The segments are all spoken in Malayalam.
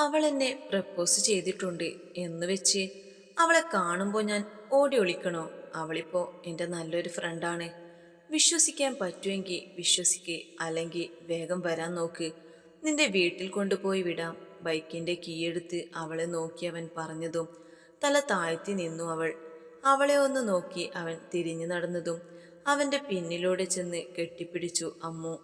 അവൾ എന്നെ പ്രപ്പോസ് ചെയ്തിട്ടുണ്ട് എന്ന് വെച്ച് അവളെ കാണുമ്പോൾ ഞാൻ ഓടി ഒളിക്കണോ? അവളിപ്പോൾ എന്റെ നല്ലൊരു ഫ്രണ്ടാണ് വിശ്വസിക്കാൻ പറ്റുമെങ്കിൽ വിശ്വസിക്ക് അല്ലെങ്കിൽ വേഗം വരാൻ നോക്ക്. നിന്റെ വീട്ടിൽ കൊണ്ടുപോയി വിടാം. ബൈക്കിന്റെ കീയെടുത്ത് അവളെ നോക്കി അവൻ പറഞ്ഞതും തല താഴ്ത്തി നിന്നു അവൾ. അവളെ ഒന്ന് നോക്കി അവൻ തിരിഞ്ഞു നടന്നതും അവന്റെ പിന്നിലൂടെ ചെന്ന് കെട്ടിപ്പിടിച്ചു അമ്മു.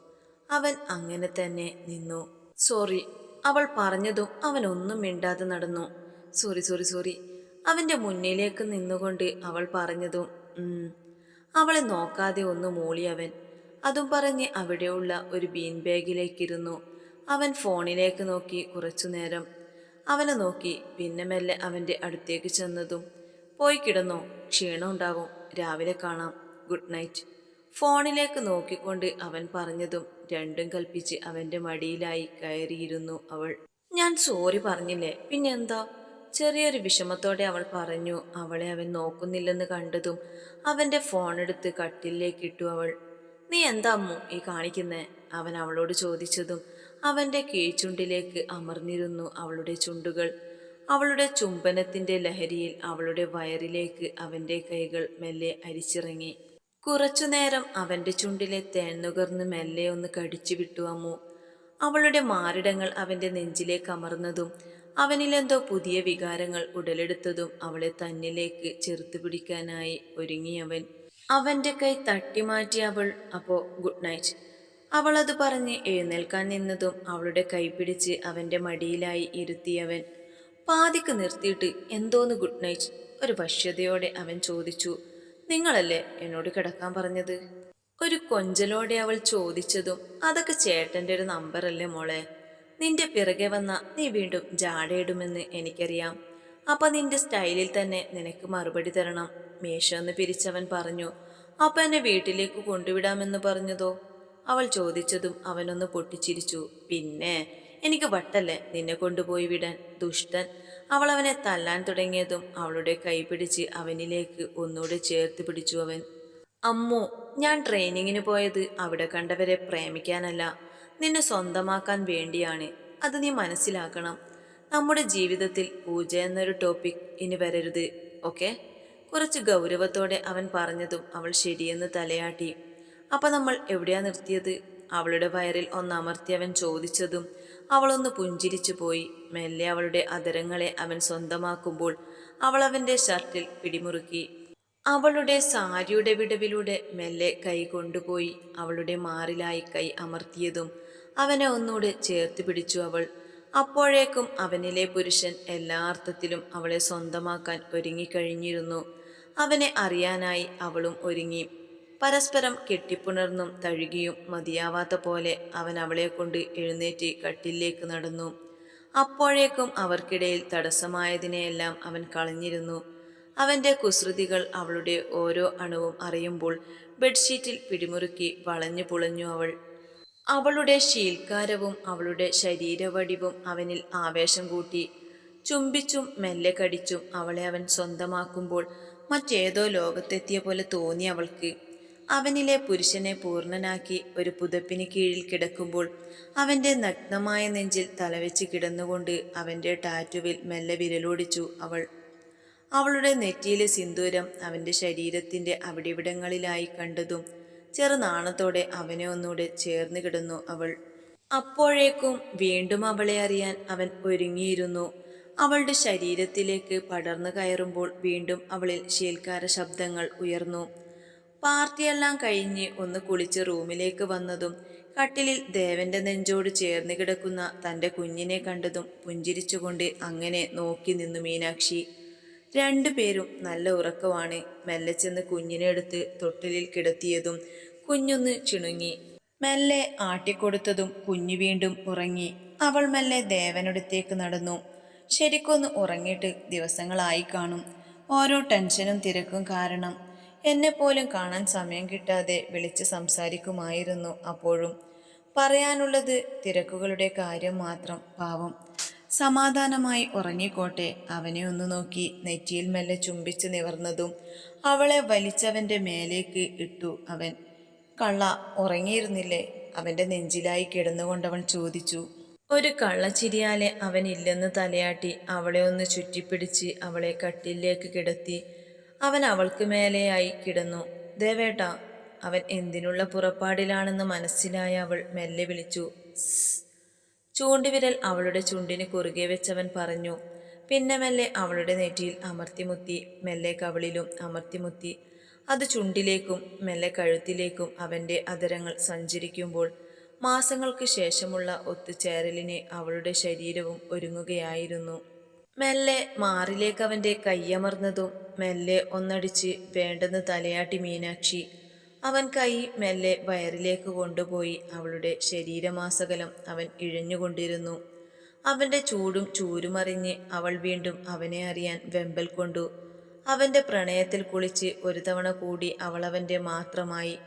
അവൻ അങ്ങനെ തന്നെ നിന്നു. സോറി അവൾ പറഞ്ഞതും അവൻ ഒന്നും മിണ്ടാതെ നടന്നു. Sorry sorry sorry. അവന്റെ മുന്നിലേക്ക് നിന്നുകൊണ്ട് അവൾ പറഞ്ഞതും. അവളെ നോക്കാതെ ഒന്ന് മൂളി അവൻ. അതും പറഞ്ഞ് അവിടെയുള്ള ഒരു ബീൻ ബാഗിലേക്കിരുന്നു. അവൻ ഫോണിലേക്ക് നോക്കി കുറച്ചു നേരം. അവനെ നോക്കി പിന്നെ മെല്ലെ അവന്റെ അടുത്തേക്ക് ചെന്നതും പോയി കിടന്നോ ക്ഷീണം ഉണ്ടാവും. രാവിലെ കാണാം. Good night. ഫോണിലേക്ക് നോക്കിക്കൊണ്ട് അവൻ പറഞ്ഞതും രണ്ടും കൽപ്പിച്ച് അവന്റെ മടിയിലായി കയറിയിരുന്നു അവൾ. ഞാൻ സോറി പറഞ്ഞില്ലേ? പിന്നെന്താ? ചെറിയൊരു വിഷമത്തോടെ അവൾ പറഞ്ഞു. അവളെ അവൻ നോക്കുന്നില്ലെന്ന് കണ്ടതും അവന്റെ ഫോണെടുത്ത് കട്ടിലേക്ക് ഇട്ടു അവൾ. നീ എന്താ അമ്മു ഈ കാണിക്കുന്നേ? അവൻ അവളോട് ചോദിച്ചതും അവന്റെ കീഴ്ചുണ്ടിലേക്ക് അമർന്നിരുന്നു അവളുടെ ചുണ്ടുകൾ. അവളുടെ ചുംബനത്തിന്റെ ലഹരിയിൽ അവളുടെ വയറിലേക്ക് അവന്റെ കൈകൾ മെല്ലെ അരിച്ചിറങ്ങി. കുറച്ചുനേരം അവന്റെ ചുണ്ടിലെ തേൻ നുകർന്ന് മെല്ലെ ഒന്ന് കടിച്ചു വിട്ടു അമ്മു. അവളുടെ മാറിടങ്ങൾ അവന്റെ നെഞ്ചിലേക്ക് അമർന്നതും അവനിലെന്തോ പുതിയ വികാരങ്ങൾ ഉടലെടുത്തതും അവളെ തന്നിലേക്ക് ചെറുത്തു പിടിക്കാനായി ഒരുങ്ങിയവൻ. അവന്റെ കൈ തട്ടിമാറ്റി അവൾ അപ്പോ ഗുഡ് നൈറ്റ്. അവളത് പറഞ്ഞ് എഴുന്നേൽക്കാൻ നിന്നതും അവളുടെ കൈ പിടിച്ച് അവന്റെ മടിയിലായി ഇരുത്തിയവൻ. പാതിക്ക് നിർത്തിയിട്ട് എന്തോന്ന് ഗുഡ് നൈറ്റ്? ഒരു വശ്യതയോടെ അവൻ ചോദിച്ചു. നിങ്ങളല്ലേ എന്നോട് കിടക്കാൻ പറഞ്ഞത്? ഒരു കൊഞ്ചലോടെ അവൾ ചോദിച്ചതും അതൊക്കെ ചേട്ടന്റെ ഒരു നമ്പറല്ലേ മോളെ? നിന്റെ പിറകെ വന്ന നീ വീണ്ടും ജാടയിടുമെന്ന് എനിക്കറിയാം. അപ്പൊ നിന്റെ സ്റ്റൈലിൽ തന്നെ നിനക്ക് മറുപടി തരണം മേശന്ന് പിരിച്ചവൻ പറഞ്ഞു. അപ്പൊ എന്നെ വീട്ടിലേക്ക് കൊണ്ടുവിടാമെന്ന് പറഞ്ഞതോ? അവൾ ചോദിച്ചതും അവനൊന്ന് പൊട്ടിച്ചിരിച്ചു. പിന്നെ എനിക്ക് വട്ടല്ലേ നിന്നെ കൊണ്ടുപോയി വിടാൻ ദുഷ്ടൻ. അവൾ അവനെ തല്ലാൻ തുടങ്ങിയതും അവളുടെ കൈ പിടിച്ച് അവനിലേക്ക് ഒന്നുകൂടെ ചേർത്ത് പിടിച്ചു അവൻ. അമ്മു ഞാൻ ട്രെയിനിങ്ങിന് പോയത് അവിടെ കണ്ടവരെ പ്രേമിക്കാനല്ല. നിന്നെ സ്വന്തമാക്കാൻ വേണ്ടിയാണ്. അത് നീ മനസ്സിലാക്കണം. നമ്മുടെ ജീവിതത്തിൽ പൂജ എന്നൊരു ടോപ്പിക് ഇനി വരരുത് ഓക്കെ കുറച്ച് ഗൗരവത്തോടെ അവൻ പറഞ്ഞതും അവൾ ശരിയെന്ന് തലയാട്ടി. അപ്പം നമ്മൾ എവിടെയാ നിർത്തിയത്? അവളുടെ വയറിൽ ഒന്നമർത്തി അവൻ ചോദിച്ചതും അവളൊന്ന് പുഞ്ചിരിച്ചു പോയി. മെല്ലെ അവളുടെ അതരങ്ങളെ അവൻ സ്വന്തമാക്കുമ്പോൾ അവൾ അവന്റെ ഷർട്ടിൽ പിടിമുറുക്കി. അവളുടെ സാരിയുടെ വിടവിലൂടെ മെല്ലെ കൈ കൊണ്ടുപോയി. അവളുടെ മാറിലായി കൈ അമർത്തിയതും അവനെ ഒന്നുകൂടെ ചേർത്ത് പിടിച്ചു അവൾ. അപ്പോഴേക്കും അവനിലെ പുരുഷൻ എല്ലാ അർത്ഥത്തിലും അവളെ സ്വന്തമാക്കാൻ ഒരുങ്ങിക്കഴിഞ്ഞിരുന്നു. അവനെ അറിയാനായി അവളും ഒരുങ്ങി. പരസ്പരം കെട്ടിപ്പുണർന്നും തഴുകിയും മതിയാവാത്ത പോലെ അവൻ അവളെ കൊണ്ട് എഴുന്നേറ്റ് കട്ടിലേക്ക് നടന്നു. അപ്പോഴേക്കും അവർക്കിടയിൽ തടസ്സമായതിനെയെല്ലാം അവൻ കളഞ്ഞിരുന്നു. അവന്റെ കുസൃതികൾ അവളുടെ ഓരോ അണുവും അറിയുമ്പോൾ ബെഡ്ഷീറ്റിൽ പിടിമുറുക്കി വളഞ്ഞു പുളഞ്ഞു അവൾ. അവളുടെ ശീൽക്കാരവും അവളുടെ ശരീരവടിവും അവനിൽ ആവേശം കൂട്ടി. ചുംബിച്ചും മെല്ലെ കടിച്ചും അവളെ അവൻ സ്വന്തമാക്കുമ്പോൾ മറ്റേതോ ലോകത്തെത്തിയ പോലെ തോന്നി അവൾക്ക്. അവനിലെ പുരുഷനെ പൂർണനാക്കി ഒരു പുതപ്പിന് കീഴിൽ കിടക്കുമ്പോൾ അവന്റെ നഗ്നമായ നെഞ്ചിൽ തലവെച്ച് കിടന്നുകൊണ്ട് അവന്റെ ടാറ്റുവിൽ മെല്ലെ വിരലോടിച്ചു അവൾ. അവളുടെ നെറ്റിയിലെ സിന്ദൂരം അവന്റെ ശരീരത്തിന്റെ അവിടിവിടങ്ങളിലായി കണ്ടതും ചെറുനാണത്തോടെ അവനെ ഒന്നുകൂടെ ചേർന്ന് കിടന്നു അവൾ. അപ്പോഴേക്കും വീണ്ടും അവളെ അറിയാൻ അവൻ ഒരുങ്ങിയിരുന്നു. അവളുടെ ശരീരത്തിലേക്ക് പടർന്നു കയറുമ്പോൾ വീണ്ടും അവളിൽ ശീൽക്കാര ശബ്ദങ്ങൾ ഉയർന്നു. പാർട്ടിയെല്ലാം കഴിഞ്ഞ് ഒന്ന് കുളിച്ച് റൂമിലേക്ക് വന്നതും കട്ടിലിൽ ദേവന്റെ നെഞ്ചോട് ചേർന്ന് കിടക്കുന്ന തന്റെ കുഞ്ഞിനെ കണ്ടതും പുഞ്ചിരിച്ചുകൊണ്ട് അങ്ങനെ നോക്കി നിന്നു മീനാക്ഷി. രണ്ടുപേരും നല്ല ഉറക്കമാണ്. മെല്ലെ ചെന്ന് കുഞ്ഞിനെ എടുത്ത് തൊട്ടിലിൽ കിടത്തിയതും കുഞ്ഞൊന്ന് ചിണുങ്ങി. മെല്ലെ ആട്ടിക്കൊടുത്തതും കുഞ്ഞു വീണ്ടും ഉറങ്ങി. അവൾ മെല്ലെ ദേവനടുത്തേക്ക് നടന്നു. ശരിക്കൊന്ന് ഉറങ്ങിയിട്ട് ദിവസങ്ങളായി കാണും. ഓരോ ടെൻഷനും തിരക്കും കാരണം എന്നെപ്പോലും കാണാൻ സമയം കിട്ടാതെ വിളിച്ച് സംസാരിക്കുമായിരുന്നു അപ്പോഴും. പറയാനുള്ളത് തിരക്കുകളുടെ കാര്യം മാത്രം പാവം. സമാധാനമായി ഉറങ്ങിക്കോട്ടെ അവനെ ഒന്ന് നോക്കി നെറ്റിയിൽ മെല്ലെ ചുംബിച്ച് നിവർന്നതും അവളെ വലിച്ചവന്റെ മേലേക്ക് ഇട്ടു അവൻ. കള്ള ഉറങ്ങിയിരുന്നില്ലേ? അവന്റെ നെഞ്ചിലായി കിടന്നുകൊണ്ടവൻ ചോദിച്ചു. ഒരു കള്ളച്ചിരിയാലെ അവൻ ഇല്ലെന്ന് തലയാട്ടി അവളെ ഒന്ന് ചുറ്റിപ്പിടിച്ച് അവളെ കട്ടിലേക്ക് കിടത്തി അവൻ അവൾക്ക് മേലെയായി കിടന്നു. ദേവേട്ട അവൻ എന്തിനുള്ള പുറപ്പാടിലാണെന്ന് മനസ്സിലായ അവൾ മെല്ലെ വിളിച്ചു. ചൂണ്ടിവിരൽ അവളുടെ ചുണ്ടിന് കുറുകെ വെച്ചവൻ പറഞ്ഞു. പിന്നെ മെല്ലെ അവളുടെ നെറ്റിയിൽ അമർത്തിമുത്തി മെല്ലെ കവളിലും അമർത്തിമുത്തി. അത് ചുണ്ടിലേക്കും മെല്ലെ കഴുത്തിലേക്കും അവന്റെ അതരങ്ങൾ സഞ്ചരിക്കുമ്പോൾ മാസങ്ങൾക്ക് ശേഷമുള്ള ഒത്തുചേരലിനെ അവളുടെ ശരീരവും ഒരുങ്ങുകയായിരുന്നു. മെല്ലെ മാറിലേക്ക് അവന്റെ കയ്യമർന്നതും മെല്ലെ ഒന്നടിച്ച് വേണ്ടെന്ന് തലയാട്ടി മീനാക്ഷി. അവൻ കൈ മെല്ലെ വയറിലേക്ക് കൊണ്ടുപോയി അവളുടെ ശരീരമാസകലം അവൻ ഇഴഞ്ഞുകൊണ്ടിരുന്നു. അവന്റെ ചൂടും ചൂരുമറിഞ്ഞ് അവൾ വീണ്ടും അവനെ അറിയാൻ വെമ്പൽ കൊണ്ടു. അവന്റെ പ്രണയത്തിൽ കുളിച്ച് ഒരു തവണ കൂടി അവൾ അവന്റെ മാത്രമായി.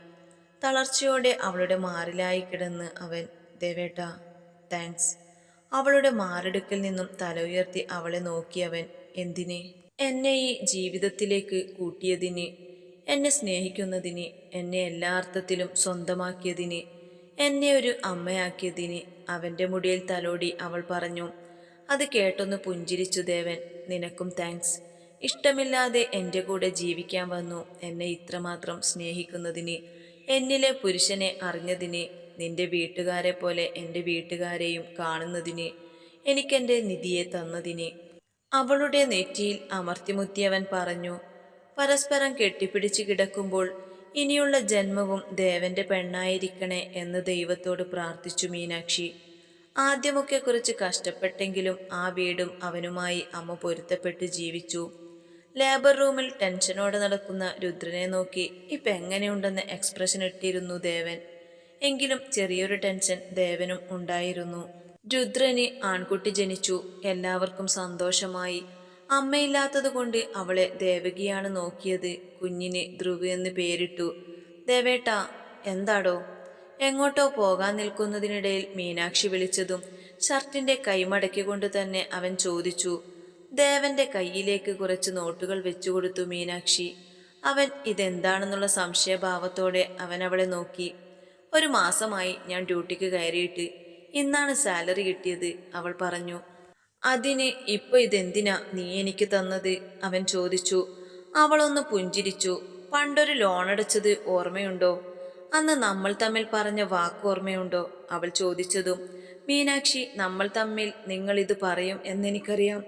തളർച്ചയോടെ അവളുടെ മാറിലായി കിടന്ന് അവൻ ദേവേട്ട താങ്ക്സ് അവളുടെ മാറിടുക്കിൽ നിന്നും തല ഉയർത്തി അവളെ നോക്കിയവൻ എന്തിനെ? എന്നെ ഈ ജീവിതത്തിലേക്ക് കൂട്ടിയതിന് എന്നെ സ്നേഹിക്കുന്നതിന് എന്നെ എല്ലാ അർത്ഥത്തിലും സ്വന്തമാക്കിയതിന് എന്നെ ഒരു അമ്മയാക്കിയതിന് അവന്റെ മുടിയിൽ തലോടി അവൾ പറഞ്ഞു അത് കേട്ടൊന്ന് പുഞ്ചിരിച്ചു ദേവൻ നിനക്കും താങ്ക്സ്. ഇഷ്ടമില്ലാതെ എന്റെ കൂടെ ജീവിക്കാൻ വന്നു എന്നെ ഇത്രമാത്രം സ്നേഹിക്കുന്നതിന് എന്നിലെ പുരുഷനെ അറിഞ്ഞതിന് നിന്റെ വീട്ടുകാരെ പോലെ എന്റെ വീട്ടുകാരെയും കാണുന്നതിന് എനിക്കെന്റെ നിധിയെ തന്നതിന്. അവളുടെ നെറ്റിയിൽ അമർത്തിമുത്തിയവൻ പറഞ്ഞു പരസ്പരം കെട്ടിപ്പിടിച്ച് കിടക്കുമ്പോൾ ഇനിയുള്ള ജന്മവും ദേവന്റെ പെണ്ണായിരിക്കണേ എന്ന് ദൈവത്തോട് പ്രാർത്ഥിച്ചു മീനാക്ഷി. ആദ്യമൊക്കെ കുറച്ച് കഷ്ടപ്പെട്ടെങ്കിലും ആ വീടും അവനുമായി അമ്മ പൊരുത്തപ്പെട്ട് ജീവിച്ചു. ലേബർ റൂമിൽ ടെൻഷനോടെ നടക്കുന്ന രുദ്രനെ നോക്കി ഇപ്പം എങ്ങനെയുണ്ടെന്ന് എക്സ്പ്രഷൻ ഇട്ടിരുന്നു ദേവൻ. എങ്കിലും ചെറിയൊരു ടെൻഷൻ ദേവനും ഉണ്ടായിരുന്നു. രുദ്രന് ആൺകുട്ടി ജനിച്ചു. എല്ലാവർക്കും സന്തോഷമായി. അമ്മയില്ലാത്തതുകൊണ്ട് അവളെ ദേവകിയാണ് നോക്കിയത്. കുഞ്ഞിന് ധ്രുവ് എന്ന് പേരിട്ടു. ദേവേട്ട എന്താടോ? എങ്ങോട്ടോ പോകാൻ നിൽക്കുന്നതിനിടയിൽ മീനാക്ഷി വിളിച്ചതും ഷർട്ടിന്റെ കൈമടക്കിക്കൊണ്ട് തന്നെ അവൻ ചോദിച്ചു. ദേവന്റെ കയ്യിലേക്ക് കുറച്ച് നോട്ടുകൾ വെച്ചുകൊടുത്തു മീനാക്ഷി. അവൻ ഇതെന്താണെന്നുള്ള സംശയഭാവത്തോടെ അവൻ അവളെ നോക്കി. ഒരു മാസമായി ഞാൻ ഡ്യൂട്ടിക്ക് കയറിയിട്ട് ഇന്നാണ് സാലറി കിട്ടിയത് അവൾ പറഞ്ഞു. അതിന് ഇപ്പൊ ഇതെന്തിനാ നീ എനിക്ക് തന്നത്? അവൻ ചോദിച്ചു. അവളൊന്ന് പുഞ്ചിരിച്ചു. പണ്ടൊരു ലോൺ അടച്ചത് ഓർമ്മയുണ്ടോ? അന്ന് നമ്മൾ തമ്മിൽ പറഞ്ഞ വാക്ക് ഓർമ്മയുണ്ടോ? അവൾ ചോദിച്ചതും. മീനാക്ഷി നമ്മൾ തമ്മിൽ നിങ്ങൾ ഇത് പറയും എന്നെനിക്കറിയാം.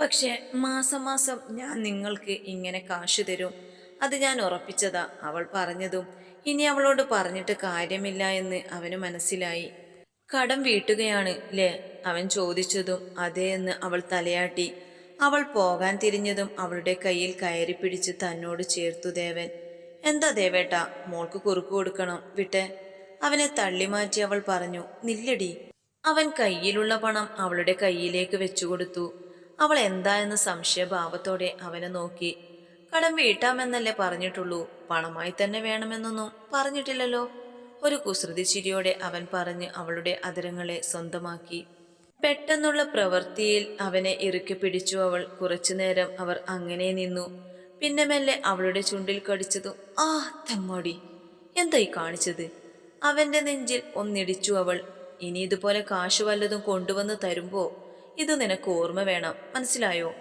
പക്ഷേ മാസം മാസം ഞാൻ നിങ്ങൾക്ക് ഇങ്ങനെ കാശ് തരും. അത് ഞാൻ ഉറപ്പിച്ചതാ അവൾ പറഞ്ഞതും. ഇനി അവളോട് പറഞ്ഞിട്ട് കാര്യമില്ല എന്ന് അവന് മനസ്സിലായി. കടം വീട്ടുകയാണ് ലേ അവൻ ചോദിച്ചതും അതേ എന്ന് അവൾ തലയാട്ടി. അവൾ പോകാൻ തിരിഞ്ഞതും അവളുടെ കയ്യിൽ കയറി പിടിച്ച് തന്നോട് ചേർത്തു ദേവൻ. എന്താ ദേവേട്ട? മോൾക്ക് കുറുക്ക് കൊടുക്കണം വിട്ടെ? അവനെ തള്ളിമാറ്റി അവൾ പറഞ്ഞു നില്ലടി. അവൻ കയ്യിലുള്ള പണം അവളുടെ കയ്യിലേക്ക് വെച്ചുകൊടുത്തു അവൾ എന്താ എന്ന് സംശയഭാവത്തോടെ അവനെ നോക്കി. കടം വീട്ടാമെന്നല്ലേ പറഞ്ഞിട്ടുള്ളൂ. പണമായി തന്നെ വേണമെന്നൊന്നും പറഞ്ഞിട്ടില്ലല്ലോ. ഒരു കുസൃതി ചിരിയോടെ അവൻ പറഞ്ഞ് അവളുടെ അതിരങ്ങളെ സ്വന്തമാക്കി. പെട്ടെന്നുള്ള പ്രവൃത്തിയിൽ അവനെ ഇറുക്കി പിടിച്ചു അവൾ. കുറച്ചുനേരം അവർ അങ്ങനെ നിന്നു. പിന്നെ മെല്ലെ അവളുടെ ചുണ്ടിൽ കടിച്ചതും ആ തമ്മോടി. എന്തായി കാണിച്ചത്? അവന്റെ നെഞ്ചിൽ ഒന്നിടിച്ചു അവൾ. ഇനി ഇതുപോലെ കാശ് വല്ലതും കൊണ്ടുവന്ന് തരുമ്പോ? ഇത് നിനക്ക് ഓർമ്മ വേണം. മനസ്സിലായോ?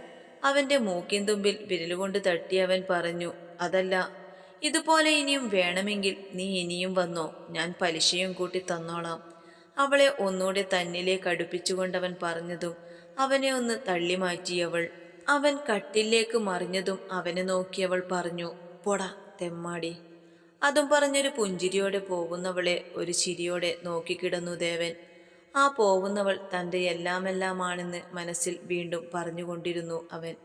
അവന്റെ മൂക്കിൻ തുമ്പിൽ വിരലുകൊണ്ട് തട്ടി അവൻ പറഞ്ഞു അതല്ല ഇതുപോലെ ഇനിയും വേണമെങ്കിൽ നീ ഇനിയും വന്നോ ഞാൻ പലിശയും കൂട്ടി തന്നോളാം. അവളെ ഒന്നുകൂടെ തന്നിലേക്ക് അടുപ്പിച്ചുകൊണ്ടവൻ പറഞ്ഞതും അവനെ ഒന്ന് തള്ളി മാറ്റിയവൾ. അവൻ കട്ടിലേക്ക് മറിഞ്ഞതും അവനെ നോക്കിയവൾ പറഞ്ഞു പോടാ തെമ്മാടി. അതും പറഞ്ഞൊരു പുഞ്ചിരിയോടെ പോകുന്നവളെ ഒരു ചിരിയോടെ നോക്കിക്കിടന്നു ദേവൻ. ആ പോകുന്നവൾ തന്റെ എല്ലാമെല്ലാമാണെന്ന് മനസ്സിൽ വീണ്ടും പറഞ്ഞുകൊണ്ടിരുന്നു അവൻ.